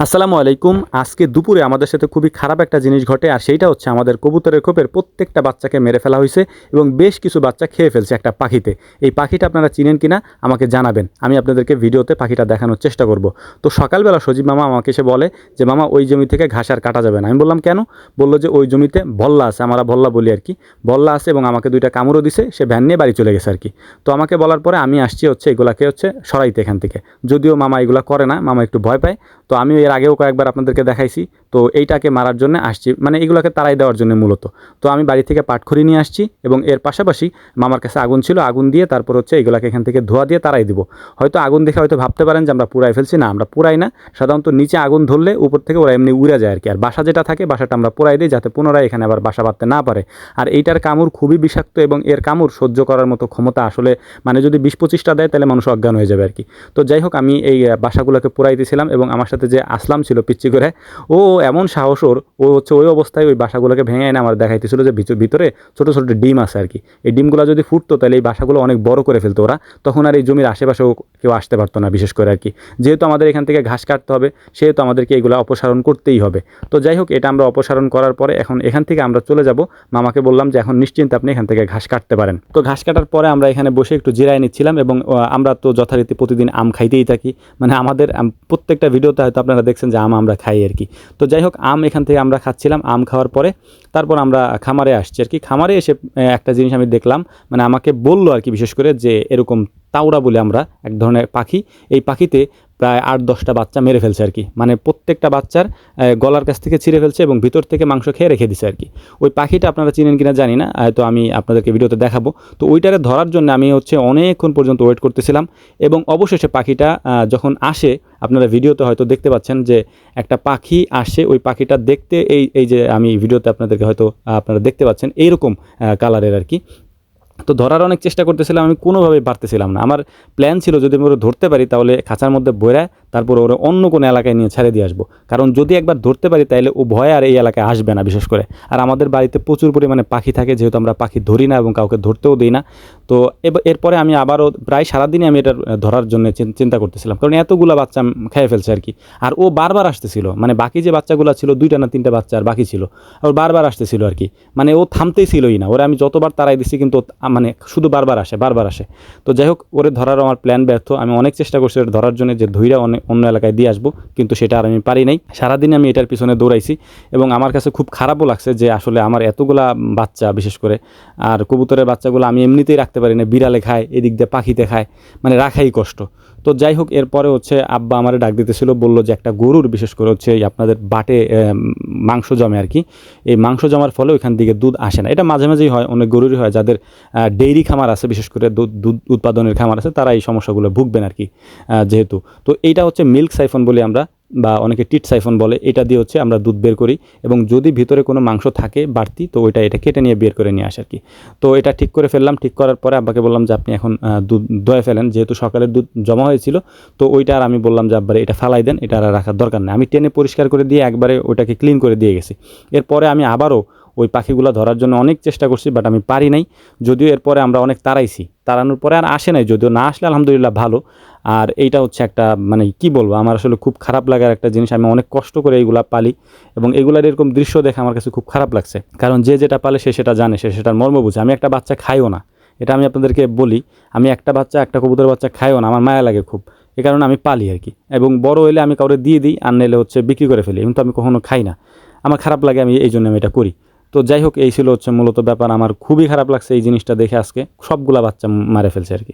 আসসালামু আলাইকুম। আজকে দুপুরে আমাদের সাথে খুবই খারাপ একটা জিনিস ঘটে, আর সেইটা হচ্ছে আমাদের কবুতরের খোপের প্রত্যেকটা বাচ্চাকে মেরে ফেলা হয়েছে এবং বেশ কিছু বাচ্চা খেয়ে ফেলছে একটা পাখিতে। এই পাখিটা আপনারা চিনেন কিনা আমাকে জানাবেন। আমি আপনাদেরকে ভিডিওতে পাখিটা দেখানোর চেষ্টা করব। তো সকালবেলা সজীব মামা আমাকে এসে বলে যে, মামা, ওই জমি থেকে ঘাস আর কাটা যাবে না। আমি বললাম, কেন? বলল যে, ওই জমিতে ভল্লা আছে, আমরা ভল্লা বলি আর কি। ভল্লা আছে এবং আমাকে দুইটা কামড়ও দিছে, সে ভ্যান নিয়ে বাড়ি চলে গেছে আর কি। তো আমাকে বলার পরে আমি আসছি হচ্ছে এগুলাকে হচ্ছে সরাইতে এখান থেকে। যদিও মামা এগুলা করে না, মামা একটু ভয় পায়। তো আমি এর আগেও কয়েকবার আপনাদেরকে দেখাইছি। তো এইটাকে মারার জন্য আসছি। মানে এগুলোকে তাড়াই দেওয়ার জন্য মূলত। তো আমি বাড়ি থেকে পাটখড়ি নিয়ে আসছি এবং এর পাশাপাশি মামার কাছে আগুন ছিল, আগুন দিয়ে তারপর হচ্ছে এগুলোকে এখান থেকে ধোয়া দিয়ে তাড়াই দিব। হয়তো আগুন দেখে হয়তো ভাবতে পারেন যে আমরা পুরাই ফেলছি। না, আমরা পুরাই না। সাধারণত নিচে আগুন ধরলে উপর থেকে ওরা এমনি উড়ে যায় আর কি আর বাসা যেটা থাকে, বাসাটা আমরা পুরাই দিই যাতে পুনরায় এখানে আবার বাসা বাঁধতে না পারে। আর এইটার কামড় খুবই বিষাক্ত এবং এর কামড় সহ্য করার মতো ক্ষমতা আসলে মানে যদি বিশ পঁচিশটা দেয়, তাহলে মানুষ অজ্ঞান হয়ে যাবে আর কি তো যাই হোক, আমি এই বাসাগুলোকে পুরাই দিয়েছিলাম এবং আমার সাথে যে আসলাম ছিল পিচ্ছি করে। ও এমন সাহস ওর ও হচ্ছে ওই অবস্থায় ওই বাসাগুলোকে ভেঙে এনে আমার দেখাইতেছিল যে ভিতর- ছোটো ছোটো ডিম আছে আর কি। এই ডিমগুলো যদি ফুটতো তাহলে এই বাসাগুলো অনেক বড় করে ফেলতো ওরা। তখন আর এই জমির আশেপাশেও কেউ আসতে পারতো না বিশেষ করে আর কি। যেহেতু আমাদের এখান থেকে ঘাস কাটতে হবে, সেহেতু আমাদেরকে এগুলো অপসারণ করতেই হবে। তো যাই হোক, এটা আমরা অপসারণ করার পরে এখন এখান থেকে আমরা চলে যাব। মামাকে বললাম যে এখন নিশ্চিন্তে আপনি এখান থেকে ঘাস কাটতে পারেন। তো ঘাস কাটার পরে আমরা এখানে বসে একটু জিরায় নিচ্ছিলাম এবং আমরা তো যথারীতি প্রতিদিন আম খাইতেই থাকি। মানে আমাদের প্রত্যেকটা ভিডিওতে হয়তো আপনারা দেখছেন যে আম আমরা খাই আর কি। তো যাই হোক, আম এখান থেকে আমরা খাচ্ছিলাম, আম খাওয়ার পরে তারপর আমরা খামারে আসছি আর কি। খামারে এসে একটা জিনিস আমি দেখলাম মানে আমাকে বলল আর কি বিশেষ করে যে এরকম তাওড়া বলে আমরা এক ধরনের পাখি। এই পাখিতে প্রায় আট দশটা বাচ্চা মেরে ফেলছে আর কি। মানে প্রত্যেকটা বাচ্চার গলার কাছ থেকে ছিঁড়ে ফেলছে এবং ভিতর থেকে মাংস খেয়ে রেখে দিছে আর কি। ওই পাখিটা আপনারা চিনেন কিনা জানি না হয়তো আমি আপনাদেরকে ভিডিওতে দেখাবো। তো ওইটারে ধরার জন্য আমি হচ্ছে অনেকক্ষণ পর্যন্ত ওয়েট করতেছিলাম এবং অবশেষে পাখিটা যখন আসে, আপনারা ভিডিওতে হয়তো দেখতে পাচ্ছেন যে একটা পাখি আসে, ওই পাখিটা দেখতে এই এই যে আমি ভিডিওতে আপনাদেরকে হয়তো আপনারা দেখতে পাচ্ছেন, এইরকম কালারের আর কি। তো ধরার অনেক চেষ্টা করতেছিলাম, আমি কোনোভাবেই পারতেছিলাম না। আমার প্ল্যান ছিল যদি আমি ওরা ধরতে পারি তাহলে খাঁচার মধ্যে বইরা তারপর ওরা অন্য কোনো এলাকায় নিয়ে ছেড়ে দিয়ে আসব। কারণ যদি একবার ধরতে পারি তাহলে ও ভয় আর এই এলাকায় আসবে না বিশেষ করে। আর আমাদের বাড়িতে প্রচুর পরিমাণে পাখি থাকে, যেহেতু আমরা পাখি ধরি না এবং কাউকে ধরতেও দিই না। তো এরপরে আমি আবারও প্রায় সারাদিনই আমি এটা ধরার জন্য চিন্তা করতেছিলাম। কারণ এতগুলো বাচ্চা খেয়ে ফেলছে আর কি। আর ও বারবার আসতেছিল। মানে বাকি যে বাচ্চাগুলো ছিল, দুইটা না তিনটা বাচ্চা আর বাকি ছিল, ওর বারবার আসতেছিল আর কি। মানে ও থামতেই ছিলই না। ওরা আমি যতবার তারাই দিছি কিন্তু ও মানে শুধু বারবার আসে বারবার আসে। তো যাই হোক, ওরে ধরার আমার প্ল্যান ব্যর্থ। আমি অনেক চেষ্টা করছি ওটা ধরার জন্য যে ধৈরা অন্য এলাকায় দিয়ে আসব, কিন্তু সেটা আর আমি পারি নাই। সারাদিন আমি এটার পিছনে দৌড়াইছি এবং আমার কাছে খুব খারাপও লাগছে যে আসলে আমার এতগুলা বাচ্চা, বিশেষ করে, আর কবুতরের বাচ্চাগুলো আমি এমনিতেই রাখতে পারি না। বিড়ালে খায়, এদিক দিয়ে পাখিতে খায় মানে রাখাই কষ্ট। তো যাই হোক, এরপরে হচ্ছে আব্বা আমারে ডাক দিতেছিল, বলল যে একটা গরুর, বিশেষ করে হচ্ছে আপনাদের বাটে মাংস জমে আর কি। এই মাংস জমার ফলে ওইখান থেকে দুধ আসে না। এটা মাঝে মাঝেই হয়, অনেক গরুরই হয় যাদের ডেইরি খামার আছে, বিশেষ করে দুধ দুধ উৎপাদনের খামার আছে, তারা এই সমস্যাগুলো ভুগবেন আর কি যেহেতু। তো এইটা হচ্ছে মিল্ক সাইফন বলি আমরা, বা অনেকে টিট সাইফন বলে, এটা দিয়ে হচ্ছে আমরা দুধ বের করি, এবং যদি ভিতরে কোনো মাংস থাকে বাড়তি, তো ওইটা এটা কেটে নিয়ে বের করে নিয়ে আসে আর কি তো এটা ঠিক করে ফেললাম, ঠিক করার পরে আব্বাকে বললাম যে আপনি এখন দুধ দয়ে ফেলেন, যেহেতু সকালের দুধ জমা হয়েছিল, তো ওইটা আর আমি বললাম যে আব্বারে এটা ফালাই দেন, এটা আর রাখার দরকার নেই। আমি টেনে পরিষ্কার করে দিয়ে একবারে ওইটাকে ক্লিন করে দিয়ে গেছি। এরপরে আমি আবারও ওই পাখিগুলো ধরার জন্য অনেক চেষ্টা করছি বাট আমি পারি নাই। যদিও এরপরে আমরা অনেক তাড়াইছি। তাড়ানোর পরে আর আসে নাই, যদিও না আসলে আলহামদুলিল্লাহ ভালো। আর এইটা হচ্ছে একটা মানে কি বলব, আমার আসলে খুব খারাপ লাগার একটা জিনিস। আমি অনেক কষ্ট করে এইগুলা পালি এবং এগুলার এরকম দৃশ্য দেখে আমার কাছে খুব খারাপ লাগছে। কারণ যে যেটা পালে সে সেটা জানে, সে সেটার মর্ম বুঝে। আমি একটা বাচ্চা খাইও না। এটা আমি আপনাদেরকে বলি, আমি একটা বাচ্চা, একটা কবুতর বাচ্চা খাইও না, আমার মায়া লাগে খুব। এ কারণে আমি পালি আর কি। এবং বড় হইলে আমি কাউরে দিয়ে দিই, আর নাইলে হচ্ছে বিক্রি করে ফেলি। কিন্তু আমি কখনো খাই না। আমার খারাপ লাগে, আমি এই জন্য আমি এটা করি। তো যাই হোক, এই ছিল হচ্ছে মূলত ব্যাপার। আমার খুবই খারাপ লাগছে এই জিনিসটা দেখে আজকে। সবগুলা বাচ্চা মারে ফেলছে আর কি।